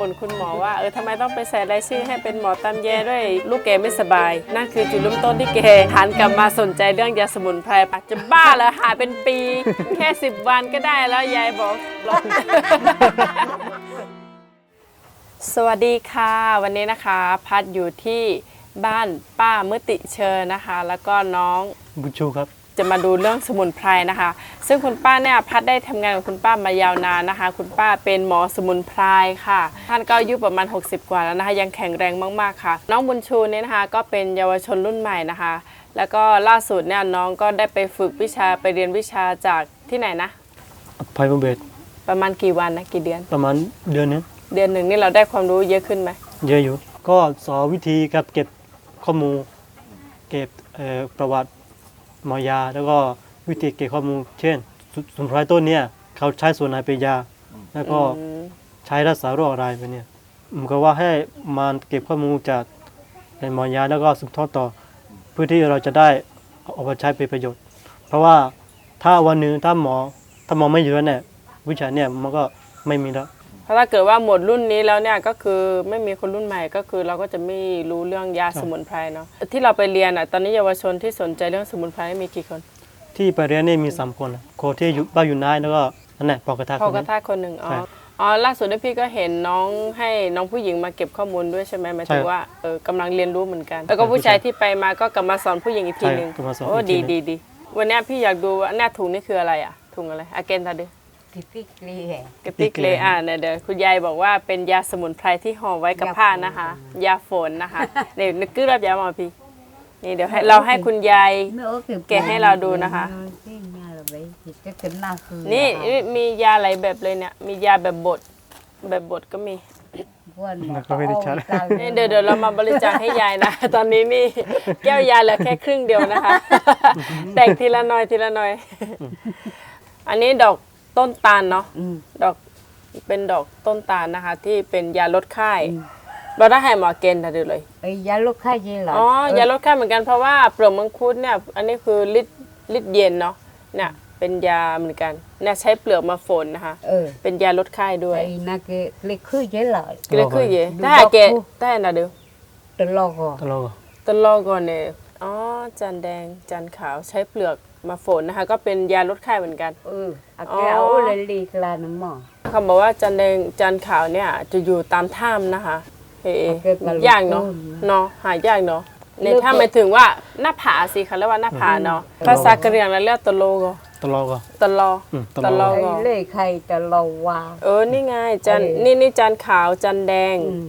บ่นคุณหมอว่าเออทำไมต้องไปใส่รายชื่อให้เป็นหมอตำแยด้วยลูกแกไม่สบาย นั่นคือจุดเริ่มต้นที่แกหันกลับมาสนใจเรื่องยาสมุนไพรปะจะบ้าเหรอหาเป็นปี แค่ 10 วันก็ได้แล้วยายบอกลองสวัสดีค่ะ วันนี้นะคะ พัดอยู่ที่บ้านป้ามุติเชิญนะคะ แล้วก็น้องบุญชูครับ จะมาดูเรื่องสมุนไพรนะคะ ซึ่งคุณป้าเนี่ยพัดได้ทำงานกับคุณป้ามายาวนานนะคะ คุณป้าเป็นหมอสมุนไพรค่ะ ท่านก็อายุประมาณ 60 กว่าแล้วนะคะ ยังแข็งแรงมากๆค่ะ น้องบุญชูเนี่ยนะคะ ก็เป็นเยาวชนรุ่นใหม่นะคะ แล้วก็ล่าสุดเนี่ยน้องก็ได้ไปฝึกวิชาไปเรียนวิชาจากที่ไหนนะอภัยบำเบ็ดประมาณกี่วันนะกี่เดือน ประมาณเดือนนึงเดือนหนึ่งนี่เราได้ความรู้เยอะขึ้นไหมเยอะอยู่ ก็สอนวิธีการเก็บข้อมูล เก็บเอ่อประวัติ หมอยา แล้วก็วิธีเก็บข้อมูล เช่นสสมุนไพรต้นเนี่ยเขาใช้ส่วนไหนเป็นยา แล้วก็อืมใช้รักษาโรคอะไรไปเนี่ยผมก็ว่าให้มันเก็บข้อมูลจากในหมอยาแล้วก็สืบทอดต่อเพื่อที่เราจะได้เอาไปใช้เป็นประโยชน์ เพราะว่าถ้าวันหนึ่งถ้าหมอถ้าหมอไม่อยู่แล้วเนี่ยวิชาเนี่ยมันก็ไม่มีแล้วเพ ราะถ้าเกิดว่าหมดรุ่นนี้แล้วเนี่ยก็คือไม่มีคนรุ่นใหม่ก็คือเราก็จะไม่รู้เรื่องยาสมุนไพรเนาะที่เราไปเรียนอะตอนนี้เยาวชนที่สนใจเรื่องสมุนไพรมีกี่คน ที่ไปเรียนนี่มีสามคนนะโคที่อยู่บ้านอยู่นายแล้วก็นั่นแหละปอกกระทะพอคนกระนี้ทาคนหนึ่งอ๋อใช่อ๋อล่าสุดเนี่ยพี่ก็เห็นน้องให้น้องผู้หญิงมาเก็บข้อมูลด้วยใช่ไหมหมายถึงใช่ว่าเออกำลังเรียนรู้เหมือนกัน แล้วก็ผู้ชายที่ไปมาก็กลับมาสอนผู้หญิงอีกทีหนึ่งใช่กลับมาสอนโอ้อีกทีดีหนึ่งดีดีวันเนี้ยพี่อยากดูว่าหน้าถุงนี่คืออะไรอะถุงอะไรอาเกนตาดิ typically กระติกเลยอะเนี่ยเดี๋ยวคุณยายบอกว่าเป็นยาสมุนไพรที่ห่อไว้กับผ้านะคะ ยาฝนนะคะเดี๋ยวนึกกึรับยามาพี่นี่เดี๋ยวให้เราให้คุณยาย แกะให้เราดูนะคะ นี่มียาหลายแบบเลยเนี่ย มียาแบบบดแบบบดก็มีนี่เดี๋ยวเดี๋ยวเรามาบริจาคให้ยายนะ ตอนนี้นี่แก้วยาเหลือแค่ครึ่งเดียวนะคะ แตกทีละหน่อยทีละหน่อย อันนี้ดอก ต้นตาลเนาะดอกเป็นดอกต้นตาลนะคะ ที่เป็นยาลดไข้เราได้ให้หมอเกณฑ์ทันทีเลยยาลูกค้าเยอะหรออ๋อยาลดไข้เหมือนกันเพราะว่าเปลือกมังคุดเนี่ย อันนี้คือลิตรลิตรเย็นเนาะเนี่ยเป็นยาเหมือนกันเนี่ยใช้เปลือกมาฝนนะคะ เออเป็นยาลดไข้ด้วยไอ้นักเล็กคือเยอะหรอ ก็เลยคือเย่ดูถ้าหาเกดอกคู่ถ้าหาเดียวตลอดตลอดก็ตลอก่อนเนี่ยอ๋อจันแดงจันขาวใช้เปลือก มาฝนนะคะ ก็เป็นยาลดไข้เหมือนกัน เอออาแกเอาเลยลีกลานหมอเขาบอกว่าจันแดงจันขาวเนี่ยจะอยู่ตามถ้ำนะคะเฮ้โอเคมาลงยากเนาะต้นนะเนาะหายากเนาะในเลือกถ้ำหมายถึงว่าหน้าผาสิเขาเรียกว่าหน้าผาเนาะภาษากะเหรี่ยงเราเรียกตะโลก็ตลอดก็ตะลออืมตตะลลออดไอ้ก็เล่ใครตลอดว่าเออนี่ไงจันเออนี่นี่จันขาวจันแดงอืม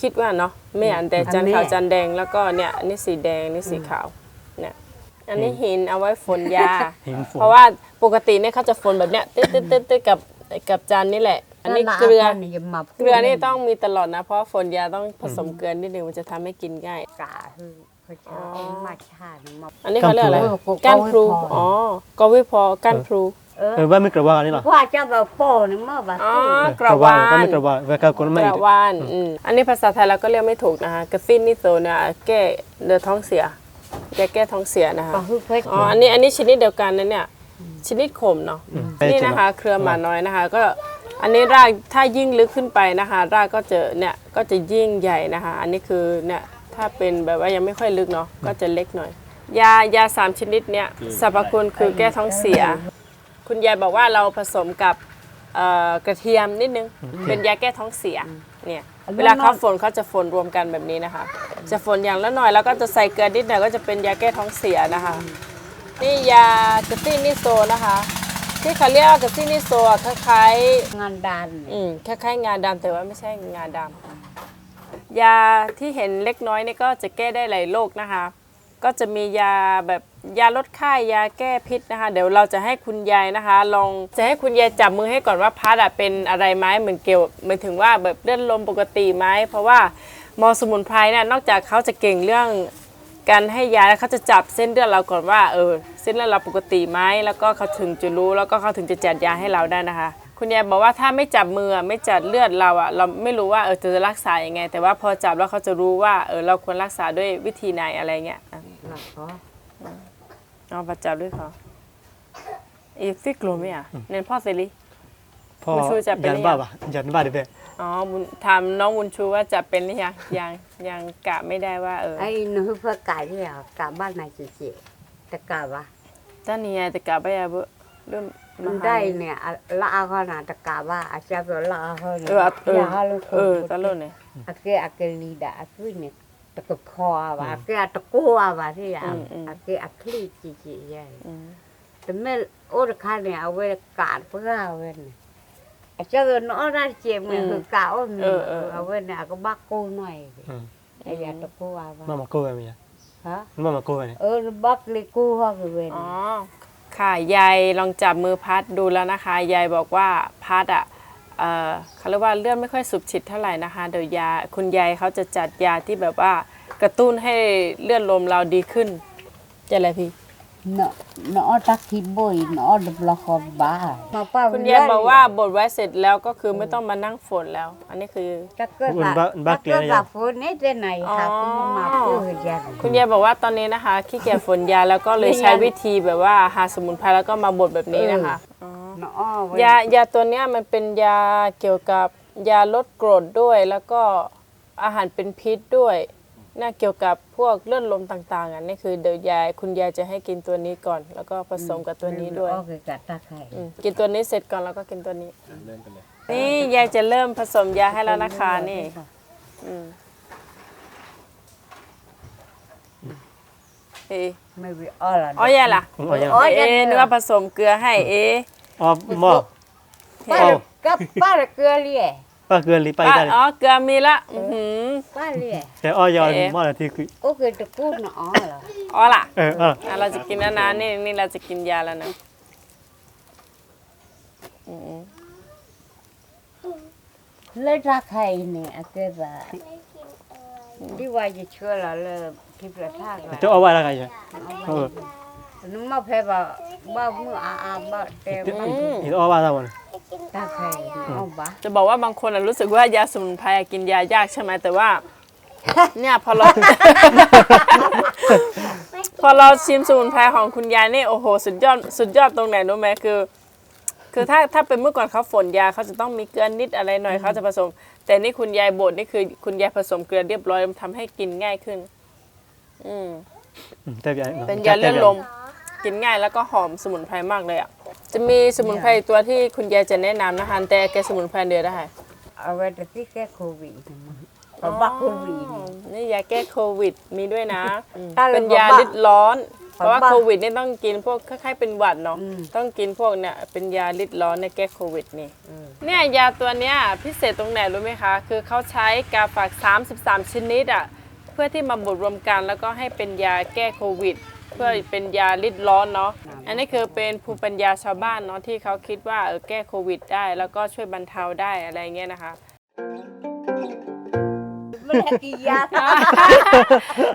คิดว่าเนาะไม่อ่านแต่อันจันนี้ขาวจันแดงแล้วก็เนี่ยอันนี้สีแดงอันนี่สีขาวเนี่ย อันนี้หินเอาไว้ฝนยา หินฝน เพราะว่าปกติเนี่ยเขาจะฝนแบบเนี้ยตึ๊ดตึ๊ดตึ๊ดตึ๊ดกับกับจานนี่แหละ อันนี้เกลือ อย่ามาเกลือนี่ต้องมีตลอดนะ เพราะฝนยาต้องผสมเกลือนิดนึงมันจะทำให้กินง่าย กาคือเขาจะเอามาชาหมา อันนี้เขาเรียกอะไรก้าก้านนพพลูลู อ๋อกอวิพอก้านพลูเออเออว่าไม่กระว่านี่หรอว่าจะแบบโป้นี่มาแบบอ๋อเออกระวาก็นไม่กระว่าเวลาคนกไม่ระวานอืมอันนี้ภาษาไทยเราก็เรียกไม่ถูกนะคะกระฟินนี่โซเนี่ยแก้เดือดท้องเสีย แก้แก้ท้องเสียนะคะก็คือเพชรอ๋อ อันนี้ อันนี้ชนิดเดียวกันนะเนี่ย ชนิดขมเนาะไม่นี่ใช่นะคะ เครือหมาน้อยนะคะ ก็ อันนี้ราก ถ้ายิ่งลึกขึ้นไปนะคะ รากก็จะเนี่ย ก็จะยิ่งใหญ่นะคะ อันนี้คือเนี่ย ถ้าเป็นแบบว่ายังไม่ค่อยลึกเนาะ ก็จะเล็กหน่อย ยายาสามชนิดเนี่ยสรรพคุณคือแก้ท้องเสีย คุณยายบอกว่าเราผสมกับเอ่อกระเทียมนิดนึง เป็นยาแก้ท้องเสีย เนี่ย เวลาเขาฝนเขาจะฝนรวมกันแบบนี้นะคะ จะฝนอย่างละหน่อยแล้วก็จะใส่เกลือนิดหน่อยก็จะเป็นยาแก้ท้องเสียนะคะ นี่ยากระตี้นิโซนะคะ ที่เขาเรียกว่ากระตี้นิโซอะคล้ายงานดานๆอืมคล้ายๆงาดำแต่ว่าไม่ใช่งาดำยาที่เห็นเล็กน้อยนี่ก็จะแก้ได้หลายโรคนะคะ ก็จะมียาแบบ ยาลดไข้ยาแก้พิษนะคะ เดี๋ยวเราจะให้คุณยายนะคะ ลองจะให้คุณยายจับมือให้ก่อนว่าพัดอะเป็นอะไรไหมเหมือนเกี่ยวเหมายถึงว่าแบบเลือดลมปกติไหมเพราะว่าหมอสมุนไพรเนี่ยนอกจากเขาจะเก่งเรื่องการให้ยาแล้วเขาจะจับเส้นเลือดเราก่อนว่าเออเส้นเลือดเราปกติไหมแล้วก็เขาถึงจะรู้แล้วก็เขาถึงจะจัดยาให้เราได้นะคะ คุณยายบอกว่าถ้าไม่จับมือไม่จัดเลือดเราอะเราไม่รู้ว่าเออจะรักษาอยังไง แต่ว่าพอจับแล้วเขาจะรู้ว่าเออเราควรรักษาด้วยวิธีไหนอะไรเงี้ยอะหลักก็ เอาประจับด้วยเขาอีฟิกโลไหมอะเน้นพ่อเซรีพ่อมาช่วยจับไปยันหรือยังบ้าป่ะยันบ้าดิเบ้อ๋อบุญถามน้องบุญชูว่าจะเป็นหรือยังยังยังกะไม่ได้ว่าเออไอ้หนูเพื่อกาที่อะกาบ้านนายจีๆแต่กาว่าตอนนี้ยแต่กะไปอะเบอะเริ่มมันได้เนี่ยอะละอาเขานาตะกาว่าอาจารย์บอกละอาเขาเอเนี่ย ออะเออ ya halu เออตลอดเนี่ย ake ake lida aku ne tak ko ava ake tak ko ava ri ya ake akli chi chi ya อืม te me or kha ne awe ka pa awe ne acha no ra che me ka o me awe ne ak ba ko noi อืม ai ya tak ko ava มามาโก้ไปมั้ย ha มามาโก้ไปเออบักเลยกูฮอกเว้นอ๋อค่ะยายลองจับมือพัดดูแล้วนะคะ ยายบอกว่าพัดอะ เออเขาเรียกว่าเลือดไม่ค่อยสูบฉีดเท่าไหร่นะคะเดี๋ยวยาคุณยายเขาจะจัดยาที่แบบว่ากระตุ้นให้เลือดลมเราดีขึ้นจะอะไรพี่เนาะเนาะตักที่บ่อยเนาะดบลอกบ้ามาป้าคุณยายบอกว่าบดไว้เสร็จแล้วก็คือไม่ต้องมานั่งฝนแล้ว อันนี้คือตะเกิดตะเกิดฝนนี่จะไหนค่ะคุณมาพูดยันคุณยายบอกว่าตอนนี้นะคะขี้เกียจฝนยาแล้วก็เลยใช้วิธีแบบว่าหาสมุนไพรแล้วก็มาบดแบบนี้นะคะอ๋อ เนาะยายาตัวเนี้ยมันเป็นยาเกี่ยวกับยาลดกรดด้วย แล้วก็อาหารเป็นพิษด้วยน่าเกี่ยวกับพวกเลือดลมต่างๆอะนี่คือเดี๋ยวยายคุณยายจะให้กินตัวนี้ก่อน แล้วก็ผสมกับตัวนี้ด้วยโอเคกะตาไข่อืมกินตัวนี้เสร็จก่อนแล้วก็กินตัวนี้นี่ยายจะเริ่มผสมยาให้แล้วนะคะนี่อืมเอ๊ะไม่มีอ้อละอ๋อยายล่ะ อ๋อยายอ๋อยายเอ๊ะนึกว่าผสมเกลือให้เอ๊ะ อ๋อหม้อ ป้ากับป้าเกลือเลยป้าเกินหรือไปอะได้อ๋อเกลือมีละอือหือ ป้าเลยแต่อ้อยอหม้อละที่คือโอเคตะกูเนาะอ๋อละอ๋อล่ะเออเอออะเราจะกินแล้วนะนี่นี่เราจะกินยาแล้วนะอืมเลยตาไข่เนี่ยอาเกะดีว่าจะเชื่อละเลยที่ประทากละจะเอาไว้แล้วกันยายเออนึกมาเพ บ่บ่มืออาอาบ่แต่อีกเอาไว้แล้วมันตาไข่เอาบ่จะบอกว่าบางคนอะรู้สึกว่ายาสมุนไพรอะกินยายากใช่ไหมแต่ว่า เนี่ยพอเราพอเราชิมสมุนไพรของคุณยายนี่โอ้โหสุดยอดสุดยอดตรงไหนรู้ไหมคือ คือถ้าถ้าเป็นเมื่อก่อนเขาฝนยาเขาจะต้องมีเกลือนิดอะไรหน่อยเขาจะผสม แต่นี่คุณยายบดนี่คือ คุณยายผสมเกลือเรียบร้อยทำให้กินง่ายขึ้น อืมแต่ยายเป็นยาเลือดลม กินง่ายแล้วก็หอมสมุนไพรมากเลยอะ จะมีสมุนไพรตัวที่คุณยายจะแนะนำนะคะแต่แกสมุนไพรเดียวได้เอาไว้แต่ที่แก้โควิดก็บักโควิดนี่ยาแก้โควิดมีด้วยนะถ้าเราเป็นยาบอกว่าลิดร้อน เพราะว่าบอกว่าโควิดนี่ต้องกินพวกคล้ายๆเป็นหวัดเนาะอืมต้องกินพวกเนี่ยเป็นยาลิดร้อนในแก้โควิดนี่เนี่ยยาตัวเนี้ยพิเศษตรงไหนรู้ไหมคะ คือเขาใช้กาฝาก 33 ชนิดอะเพื่อที่มาบดรวมกันแล้วก็ให้เป็นยาแก้โควิดเพื่อเป็นยาลิดร้อนเนาะอันนี้คือเป็นภูมิปัญญาชาวบ้านเนาะที่เขาคิดว่าเออแก้โควิดได้ แล้วก็ช่วยบรรเทาได้อะไรเงี้ยนะคะมันให้กินยา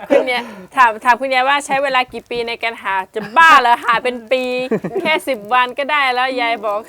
คุณเนี่ยถามถามคุณยายว่าใช้เวลากี่ปีในการหาจะบ้าเหรอหาเป็นปี แค่สิบวันก็ได้แล้วยายบอก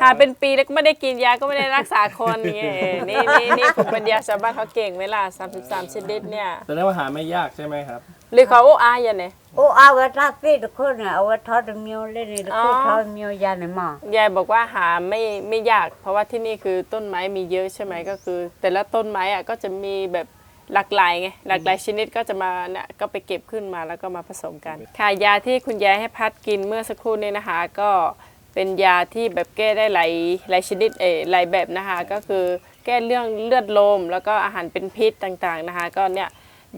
หาเป็นปีแล้วก็ไม่ได้กินยาก็ไม่ได้รักษาคนอย่างเงี้ยเออนี่นี่นี่ภูมิปัญญาชาวบ้านเขาเก่งเวลา33ชนิดเนี่ยแสดงว่าหาไม่ยากใช่ไหมครับหรือเขาโอ้อายอย่างเนี่ย โอ้เอาไว้ทักที่ทุกคนน่ะเอาไว้ทอดเมียวเล่นนี่ทุกคนทอดเมียวยาในหม้อยายบอกว่าหาไม่ไม่ยาก เพราะว่าที่นี่คือต้นไม้มีเยอะใช่ไหมก็คือ แต่ละต้นไม้อะก็จะมีแบบหลากหลายไงหลากหลายชนิดก็จะมาเนี่ยก็ไปเก็บขึ้นมาแล้วก็มาผสมกัน ค่ะยาที่คุณยายให้พัดกินเมื่อสักครู่นี้นะคะ ก็เป็นยาที่แบบแก้ได้หลายหลายชนิดเออหลายแบบนะคะ ก็คือแก้เรื่องเลือดลม แล้วก็อาหารเป็นพิษต่างๆนะคะ ก็เนี่ย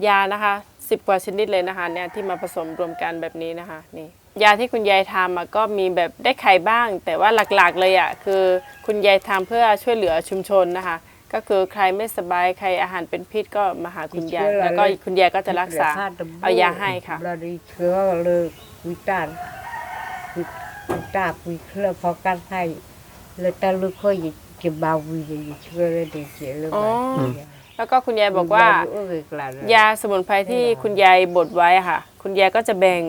ยานะคะ สิบกว่าชนิดเลยนะคะเนี่ยที่มาผสมรวมกันแบบนี้นะคะนี่ยาที่คุณยายทำอะก็มีแบบได้ไข่บ้าง แต่ว่าหลักๆเลยอะคือคุณยายทำเพื่อช่วยเหลือชุมชนนะคะ ก็คือใครไม่สบายใครอาหารเป็นพิษก็มาหาคุณยายแล้วก็คุณยายก็จะรักษาเอายาให้ค่ะเราได้เชื้อเลยวิตาวิตาวิเคราะห์พอกันให้แล้วแต่ลูกค่อยจะบาวิจะเชื่อเลยได้เจเลยอ๋อ แล้วก็คุณยายบอกว่า ยาสมุนไพรที่คุณยายบดไว้อะค่ะ คุณยายก็จะแบ่ง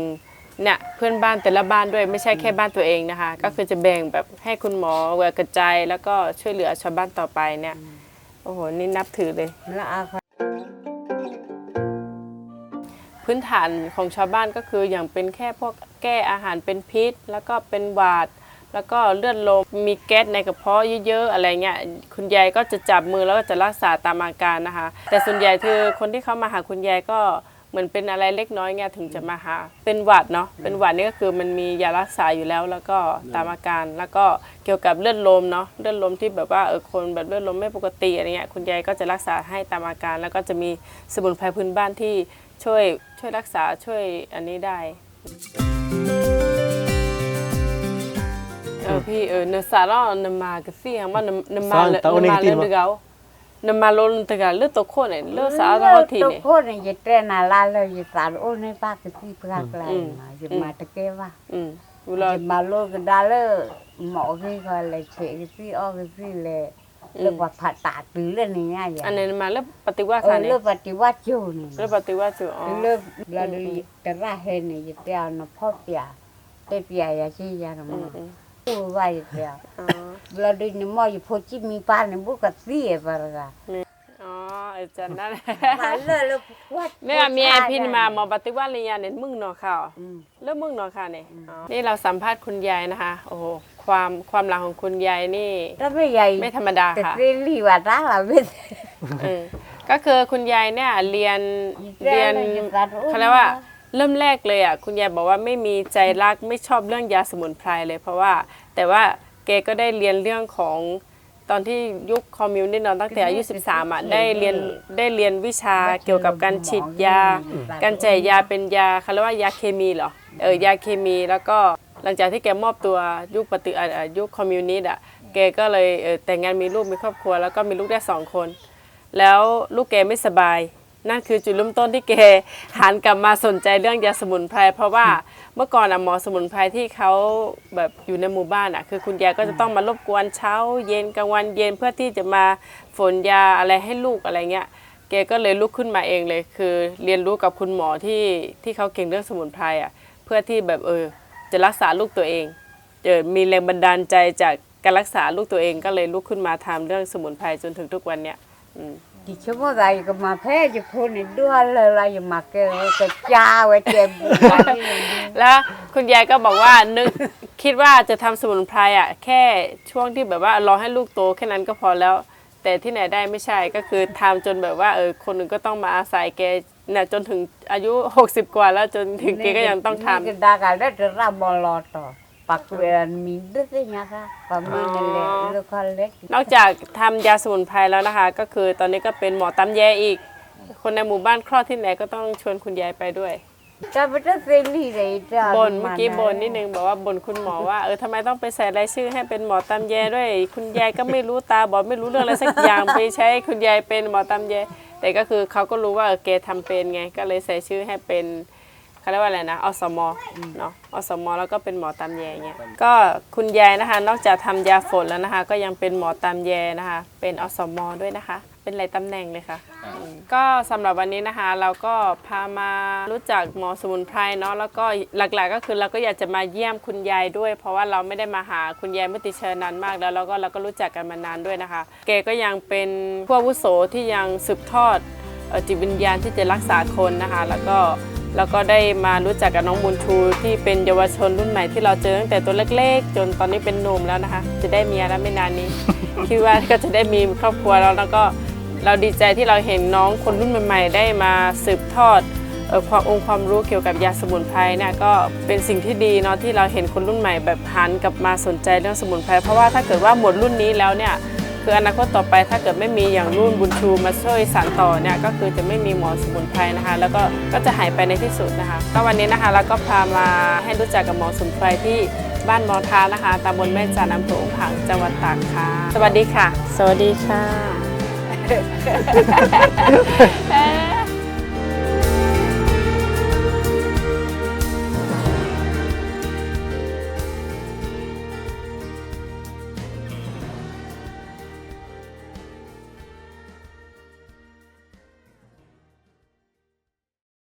เนี่ยเพื่อนบ้านแต่ละบ้านด้วยไม่ใช่แค่บ้านตัวเองนะคะ ก็คือจะแบ่งแบบให้คุณหมอแหวกกระจายแล้วก็ช่วยเหลือชาวบ้านต่อไปเนี่ยโอ้โหนี่นับถือเลยแล้วอาคพื้นฐานของชาวบ้านก็คืออย่างเป็นแค่พวกแก้อาหารเป็นพิษ แล้วก็เป็นหวาด แล้วก็เลือดลมมีแก๊สในกระเพาะเยอะๆอะไรเงี้ยคุณยายก็จะจับมือแล้วก็จะรักษาตามอาการนะคะ แต่ส่วนใหญ่คือคนที่เขามาหาคุณยายก็เหมือนเป็นอะไรเล็กน้อยเงี้ยถึงจะมาหา เป็นหวัดเนาะเป็นหวัดนี่ก็คือมันมียารักษาอยู่แล้ว แล้วก็ตามอาการแล้วก็เกี่ยวกับเลือดลมเนาะเลือดลมที่แบบว่าเออคนแบบเลือดลมไม่ปกติอะไรเงี้ยคุณยายก็จะรักษาให้ตามอาการ แล้วก็จะมีสมุนไพรพื้นบ้านที่ช่วยช่วยรักษาช่วยอันนี้ได้ ออพี่เออเนสาระนมาก็สิฮะมันนมาเลนมาเลนเกานมาลนตะกาเลือดตกคนเนี่ยเลือดสาระทีตัวเนี่ยคนเนี่ยจะเต้นอะไรเลยจะสารโอ้ในปากก็ที่พลากลายมาจะมาตะเกียว่าอืมเวลาจะมาโลกกันได้เลยหมอที่เขาเลยเฉยที่อ้อที่เลยเรียกว่าผัดตาตื้อเลยนี่ง่ายอย่างอันนี้มาเลือดปฏิวัติเออค่ะเนี่ยเลือกปฏิวัติอยู่นี่เลือดปฏิวัติจูอ๋อเลือกเราดูแต่ละเห็นนี่จะเตียวนะพ่อเปียเตเปียยาชียานะอืมัมนอืม ผู้ว่าจะเตียวอ๋อเราดูนี่มออยู่พอจิมีปานนี่บุกเสียปะละอ๋ออาจารย์นั่นมาเลยแล้ววัดเนี่ยเมียพี่มาหมอปฏิวัติเลยยาเนี่ยมึงเนาะค่ะอืมเริ่มมึงเนาะค่ะเนี่ยอ๋อนี่เราสัมภาษณ์คุณยายนะคะ โอ้โหความความหลังของคุณยายนี่ถ้าไม่ใหญ่ไม่ธรรมดาแต่ค่ะเรียนรีว่ารักเราไม่เออก็คือคุณยายเนี่ยเรียนเรีเรียยนนเรียนการอุ้มเขาเรียกว่า เริ่มแรกเลยอะคุณยายบอกว่าไม่มีใจรักไม่ชอบเรื่องยาสมุนไพรเลย เพราะว่าแต่ว่าแกก็ได้เรียนเรื่องของตอนที่ยุคคอมมิวนิสต์เนอะตั้งแต่อายุ13อะได้เรียนได้เรียนวิชาเกี่ยวกับการฉีดยา การแจกยาเป็นยาเขาเรียกว่ายาเคมีเหรอเออยาเคมีแล้วก็หลังจากที่แกมอบตัวยุคปฏิเอ่อยุคคอมมิวนิสต์อะแกก็เลยเอ่อแต่งงานมีลูกมีครอบครัว แล้วก็มีลูกได้สองคน แล้วลูกแกไม่สบาย นั่นคือจุดเริ่มต้นที่แกหันกลับมาสนใจเรื่องยาสมุนไพรเพราะว่าเมื่อก่อนอะหมอสมุนไพรที่เขาแบบอยู่ในหมู่บ้านอะคือคุณยายก็จะต้องมารบกวนเช้า เย็นกลางวันเย็นเพื่อที่จะมาฝนยาอะไรให้ลูกอะไรเงี้ยแกก็เลยลุกขึ้นมาเองเลย คือเรียนรู้กับคุณหมอที่ที่เขาเก่งเรื่องสมุนไพรอะเพื่อที่แบบเออจะรักษาลูกตัวเองเออมีแรงบันดาลใจจากการรักษาลูกตัวเองก็เลยลุกขึ้นมาทำเรื่องสมุนไพรจนถึงทุกวันเนี้ยอืม ดิฉันว่าอะไรก็มาแพ้จะพูดในด้วยเลยอะไรอย่ามาเกลกระจ้าไว้เจ็บแล้วคุณยายก็บอกว่านึกคิดว่าจะทำสมุนไพรอะ แค่ช่วงที่แบบว่ารอให้ลูกโตแค่นั้นก็พอแล้ว แต่ที่ไหนได้ไม่ใช่ก็คือทำจนแบบว่าเออคนหนึ่งก็ต้องมาอาศัยแกเนี่ยจนถึงอายุ 60 กว่าแล้วจนถึงแกก็ยังต้องทำนี่ก็ดากันได้จะรับบอลอต่อ ปักเวียนมีดึกเนี่ยค่ะปามีนั่นแหละลูกคนเล็กนอกจากทำยาสมุนไพรแล้วนะคะ ก็คือตอนนี้ก็เป็นหมอตำแยอีก คนในหมู่บ้านคลอดที่ไหนก็ต้องชวนคุณยายไปด้วยจะไม่ได้เซรีเลยจ้าบนเมื่อกี้บนนิดนึงบอกว่าบนคุณหมอว่าเออทำไมต้องไปใส่รายชื่อให้เป็นหมอตำแยด้วย คุณยายก็ไม่รู้ตาบอดไม่รู้เรื่องอะไรสักอย่างไปใช้คุณยายเป็นหมอตำแยแต่ก็คือเขาก็รู้ว่าเออแกทำเป็นไงก็เลยใส่ชื่อให้เป็น เขาเรียกว่าอะไรนะอสมเนาะอสมแล้วก็เป็นหมอตำแยเงี้ยก็คุณยายนะคะ นอกจากทำยาฝนแล้วนะคะ ก็ยังเป็นหมอตำแยนะคะ เป็นอสมด้วยนะคะ เป็นหลายตำแหน่งเลยค่ะ ก็สำหรับวันนี้นะคะ เราก็พามารู้จักหมอสมุนไพรเนาะแล้วก็หลักๆก็คือเราก็อยากจะมาเยี่ยมคุณยายด้วย เพราะว่าเราไม่ได้มาหาคุณยายเมื่อติเชิญนานมากแล้วแล้วก็เราก็รู้จักกันมานานด้วยนะคะแกก็ยังเป็นผู้อาวุโสที่ยังสืบทอดเอ่อจิตวิญญาณที่จะรักษาคนนะคะ แล้วก็ แล้วก็ได้มารู้จักกับน้องบุญชูที่เป็นเยาวชนรุ่นใหม่ที่เราเจอตั้งแต่ตัวเล็กๆ จนตอนนี้เป็นหนุ่มแล้วนะคะ จะได้เมียแล้วไม่นานนี้ คิดว่าก็จะได้มีครอบครัวแล้วแล้วก็เราดีใจที่เราเห็นน้องคนรุ่นใหม่ ๆ ได้มาสืบทอดออความองค์ความรู้เกี่ยวกับยาสมุนไพรเนี่ยก็เป็นสิ่งที่ดีเนาะที่เราเห็นคนรุ่นใหม่แบบหันกลับมาสนใจเรื่องสมุนไพรเพราะว่าถ้าเกิดว่าหมดรุ่นนี้แล้วเนี่ย คืออนาคตต่อไปถ้าเกิดไม่มีอย่างรุ่นบุญชูมาช่วยสานต่อเนี่ยก็คือจะไม่มีหมอสมุนไพรนะคะ แล้วก็ก็จะหายไปในที่สุดนะคะก็วันนี้นะคะเราก็พามาให้รู้จักกับหมอสมุนไพรที่บ้านมอทานะคะตำบลแม่จานอำเภอองค์ผังจังหวัดตากค่ะ สวัสดีค่ะ สวัสดีค่ะเอ